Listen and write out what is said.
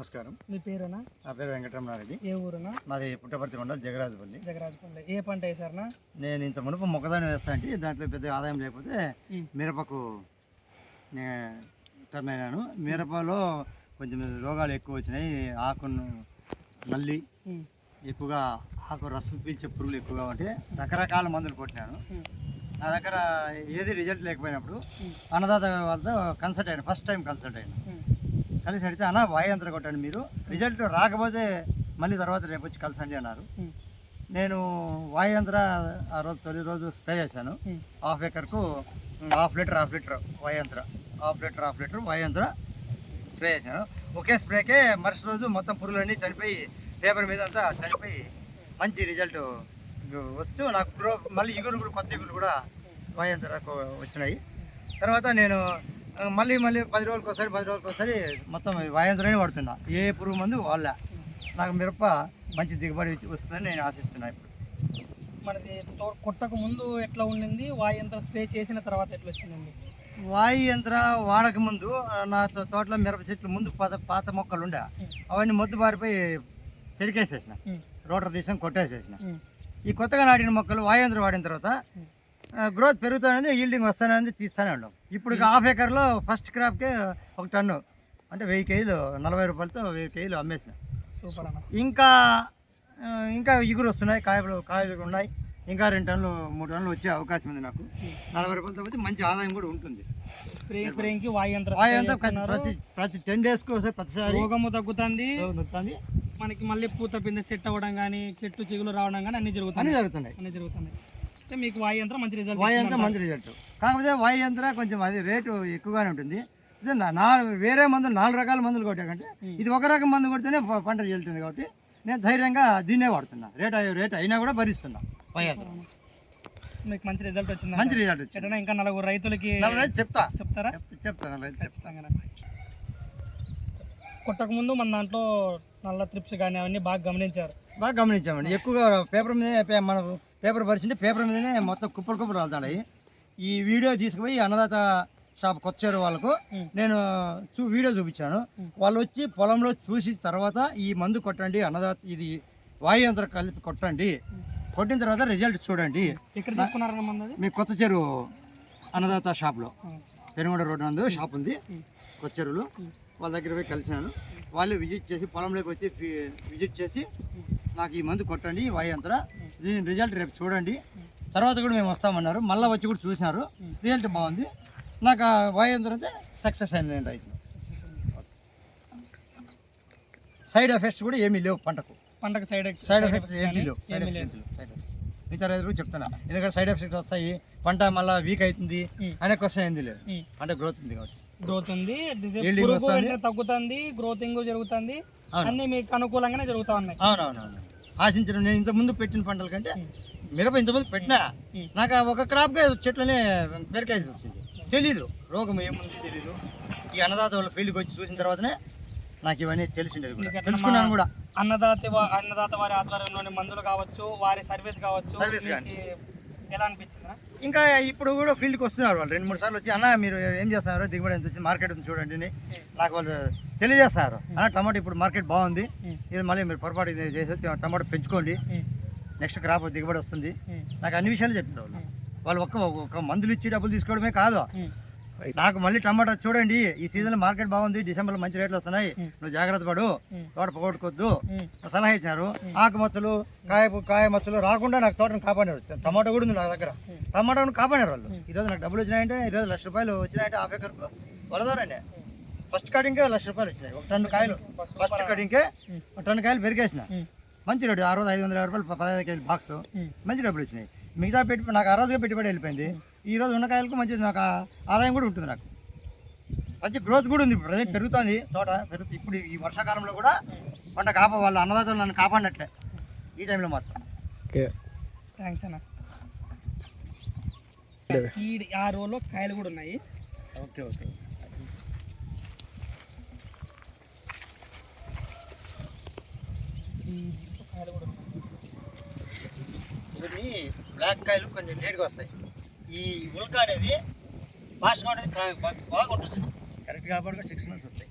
నమస్కారం. మీ పేరేనా? నా పేరు వెంకటరమణారెడ్డి. ఏ ఊరునా? మాది పుట్టపర్తి మండలం జగరాజపల్లి. జగరాజపల్లి. ఏ పంట వేసారనా నేను ఇంత మునుపు మొక్కదాన్ని వేస్తా అంటే దాంట్లో పెద్ద ఆదాయం లేకపోతే. మిరపకు టర్న్ అయినాను. మిరపలో కొంచెం రోగాలు ఎక్కువ వచ్చినాయి. ఆకును ఉమ్, ఎక్కువగా ఆకు రసం పీల్చే పురుగులు ఎక్కువగా ఉంటే రకరకాల మందులు కొట్టినాను. నా దగ్గర ఏది రిజల్ట్ లేకపోయినప్పుడు అన్నదాత వాళ్ళతో కన్సల్ట్ అయ్యాను ఫస్ట్ టైం కన్సల్ట్ అయ్యాను ఉమ్, కలిసి అడిగితే అన్న వాయంత్ర కొట్టండి మీరు. రిజల్ట్ రాకపోతే మళ్ళీ తర్వాత రేపు వచ్చి కలిసండి అన్నారు. నేను వాయంత్ర ఆ రోజు తొలి రోజు స్ప్రే చేశాను. హాఫ్ ఎకర్కు హాఫ్ లీటర్ హాఫ్ లీటర్ వాయంత్ర హాఫ్ లీటర్ హాఫ్ లీటర్ వాయంత్ర స్ప్రే చేశాను. ఒకే స్ప్రేకే మరుసటి రోజు మొత్తం పురుగులన్నీ చనిపోయి పేపర్ మీద అంతా చనిపోయి మంచి రిజల్ట్ వస్తూ నాకు మళ్ళీ ఇగురు కూడా కొత్త ఇగురు కూడా వాయంత్రకు వచ్చినాయి. తర్వాత నేను మళ్ళీ మళ్ళీ పది రోజులకు ఒకసారి పది రోజులకు ఒకసారి మొత్తం వాయంత్రనే వాడుతున్నా ఏ పురుగు మందు వాళ్ళ. నాకు మిరప మంచి దిగుబడి వస్తుందని నేను ఆశిస్తున్నాను ఇప్పుడు. మనది కొట్టక ముందు ఎట్లా ఉండింది? వాయంత్ర స్ప్రే చేసిన తర్వాత ఎట్లా వచ్చిందండి? వాయు యంత్ర వాడక ముందు నా తోటలో మిరప చెట్లు ముందు పాత పాత మొక్కలు ఉండే. అవన్నీ మొద్దు బారిపోయి పెరికేసేసిన రోటర్ తీసాం కొట్టేసేసిన. ఈ కొత్తగా నాటిన మొక్కలు వాయంత్రం వాడిన తర్వాత గ్రోత్ పెరుగుతానని ఈల్డింగ్ వస్తానని తీస్తానే ఉన్నాం. ఇప్పుడు హాఫ్ ఎకర్లో ఫస్ట్ క్రాప్కే ఒక టన్ను అంటే వెయ్యి కేజీలు నలభై రూపాయలతో వెయ్యి కేజీలు అమ్మేసిన. సూపర్ అన్న. ఇంకా ఇంకా ఇగురు వస్తున్నాయి కాయలు కాయలు ఉన్నాయి. ఇంకా రెండు టన్నులు మూడు టన్నులు వచ్చే అవకాశం ఉంది నాకు. నలభై రూపాయలతో పోతే మంచి ఆదాయం కూడా ఉంటుంది. స్ప్రే స్ప్రేయింగ్కి వాయంత్ర వాయు ప్రతి- ప్రతి టెన్ డేస్కి ఒకసారి ప్రతిసారి రోగము తగ్గుతుంది. నొత్తుంది మనకి మళ్ళీ పూత పిండి సెట్ అవ్వడం కానీ చెట్టు చిగులు రావడం కానీ అన్ని అన్నీ జరుగుతాయి జరుగుతున్నాయి. అన్ని జరుగుతున్నాయి. మీకు వాయంత్రం మంచి రిజల్ట్ వాయు యంత్రం మంచి రిజల్ట్ కాకపోతే వాయు యంత్రం కొంచెం అది రేటు ఎక్కువగానే ఉంటుంది. ఇది నా- నా వేరే మందులు నాలుగు రకాల మందులు కొట్టాకంటే ఇది ఒక రకం మందు కొడితేనే ప- పంట చెల్లుతుంది కాబట్టి నేను ధైర్యంగా దీన్నే వాడుతున్నా. రేట్ అయ్యే రేట్ అయినా కూడా భరిస్తున్నా వాయు యంత్రం. మీకు మంచి రిజల్ట్ వచ్చింది మంచి రిజల్ట్ వచ్చింది. ఇంకా నలుగురు రైతులకి నలభై రైతు చెప్తా. చెప్తారా? చెప్తా చెప్తా నలభై రైతు చెప్తా. ఖచ్చితంగా కొట్టక ముందు మన దాంట్లో నల్ల ట్రిప్స్ కానీ అవన్నీ బాగా గమనించారు. బాగా గమనించామండి. ఎక్కువగా పేపర్ మీదే పే- మన పేపర్ పరిచింటే పేపర్ మీదనే మొత్తం కుప్పలు కుప్పలు రాలుతాయి ఈ వీడియో తీసుకుపోయి అన్నదాత షాప్ కొచ్చారు వాళ్ళకు. నేను చూ వీడియో చూపించాను. వాళ్ళు వచ్చి పొలంలో చూసి తర్వాత ఈ మందు కొట్టండి అన్నదాత ఇది వాయు యంత్రం కలిపి కొట్టండి. కొట్టిన తర్వాత రిజల్ట్ చూడండి. మీ కొత్త చెరువు అన్నదాత షాప్లో. పెనుగొండ రోడ్డు నందు షాప్ ఉంది. కొత్త చెరువులో వాళ్ళ దగ్గర పోయి కలిసినాను వాళ్ళు విజిట్ చేసి పొలంలోకి వచ్చి విజిట్ చేసి నాకు ఈ మందు కొట్టండి వాయు యంత్ర. దీని రిజల్ట్ రేపు చూడండి. తర్వాత కూడా మేము వస్తామన్నారు. మళ్ళీ వచ్చి కూడా చూసినారు. రిజల్ట్ బాగుంది. నాకు ఆ వాయు యంత్రం అయితే సక్సెస్ అయింది నేను రైతు సైడ్ ఎఫెక్ట్స్ కూడా ఏమీ లేవు పంటకు. పంటకు సైడ్ సైడ్ ఎఫెక్ట్స్ ఏమీ లేవు. సైడ్ ఎఫెక్ట్స్ మిగతా రైతులు చెప్తున్నా. ఎందుకంటే సైడ్ ఎఫెక్ట్స్ వస్తాయి. పంట మళ్ళీ వీక్ అవుతుంది. అనే క్వశ్చన్ ఏంది లేదు. పంట గ్రోత్ ఉంది కాబట్టి. గ్రోత్ ఉంది. తగ్గుతుంది. గ్రోతింగ్ జరుగుతుంది. అన్ని మీకు అనుకూలంగానే జరుగుతా ఉన్నాయి. అవునవునవును. ఆశించిన నేను ఇంత ముందు పెట్టిన పంటల కంటే మిరప ఇంతకుముందు పెట్టినా. నాకు ఒక క్రాప్గా చెట్లనే పెరకాల్సి వచ్చింది తెలీదు. రోగం ఏముంది తెలీదు. ఈ అన్నదాత వాళ్ళ ఫీల్డ్కి వచ్చి చూసిన తర్వాతనే నాకు ఇవన్నీ తెలిసిండేది కూడా. తెలుసుకున్నాను కూడా. అన్నదాత అన్నదాత వారి ఆధ్వర్యంలోని మందులు కావచ్చు వారి సర్వీస్ కావచ్చు మీకు కానీ. ఎలా అనిపించిందా ఇంకా ఇప్పుడు కూడా ఫీల్డ్కి వస్తున్నారు వాళ్ళు. రెండు మూడు సార్లు వచ్చి అన్న మీరు ఏం చేస్తున్నారు? దిగుబడి ఎంత వచ్చింది? మార్కెట్ ఉంది చూడండి నాకు వాళ్ళు తెలియజేస్తారు. అన్న టమాటో ఇప్పుడు మార్కెట్ బాగుంది. ఇది మళ్ళీ మీరు పొరపాటు చేసి టమాటో పెంచుకోండి. నెక్స్ట్ క్రాప్ దిగుబడి వస్తుంది. నాకు అన్ని విషయాలు చెప్పారు వాళ్ళు. వాళ్ళు ఒక్క ఒక మందులు ఇచ్చి డబ్బులు తీసుకోవడమే కాదు. నాకు మళ్ళీ టమాటా చూడండి. ఈ సీజన్ మార్కెట్ బాగుంది డిసెంబర్లో మంచి రేట్లు వస్తున్నాయి. నువ్వు జాగ్రత్త పడు. తోట పోగొట్టుకోవద్దు ఉం. సలహా ఇచ్చారు ఆకు మచ్చలు కాయ కాయ మచ్చలు రాకుండా నాకు తోటను కాపాడారు టమాటా కూడా ఉంది నా దగ్గర. టమాటాను కాపాడారు వాళ్ళు. ఈరోజు నాకు డబ్బులు వచ్చినాయంటే ఈరోజు లక్ష రూపాయలు వచ్చినాయంటే హాఫ్ ఎకర్ వరదోరండి ఫస్ట్ కటింగ్కే లక్ష రూపాయలు వచ్చినాయి. ఒక టన్ను కాయలు. ఫస్ట్ కటింగ్కే ఒక టన్ను కాయలు పెరిగేసిన. మంచి రేటు. ఆ రోజు ఐదు వందల యాభై రూపాయలు పదహైదు కేజీ బాక్స్. మంచి డబ్బులు వచ్చినాయి. మిగతా పెట్టి నాకు ఆ రోజుగా పెట్టుబడి వెళ్ళిపోయింది. ఈ రోజు ఉన్న కాయలకు మంచి నాకు ఆదాయం కూడా ఉంటుంది నాకు. మంచి గ్రోత్ కూడా ఉంది. ప్రజెంట్ పెరుగుతుంది. తోట పెరుగుతుంది ఇప్పుడు ఈ వర్షాకాలంలో కూడా పంట కాప వాళ్ళ అన్నదాతలు నన్ను కాపాడినట్లే. ఈ టైంలో మాత్రం. థ్యాంక్స్ అన్న. ఈ ఆ రోలో కాయలు కూడా ఉన్నాయి. ఓకే ఓకే ఈ కాయలు కూడా ఉన్నాయి. ఇవన్నీ కాయలు కొంచెం లేట్గా వస్తాయి. ఈ ఉల్క అనేది ఫాస్ట్గా ఉంటుంది బాగుంటుంది. కరెక్ట్ కాబట్టి సిక్స్ మంత్స్ వస్తాయి.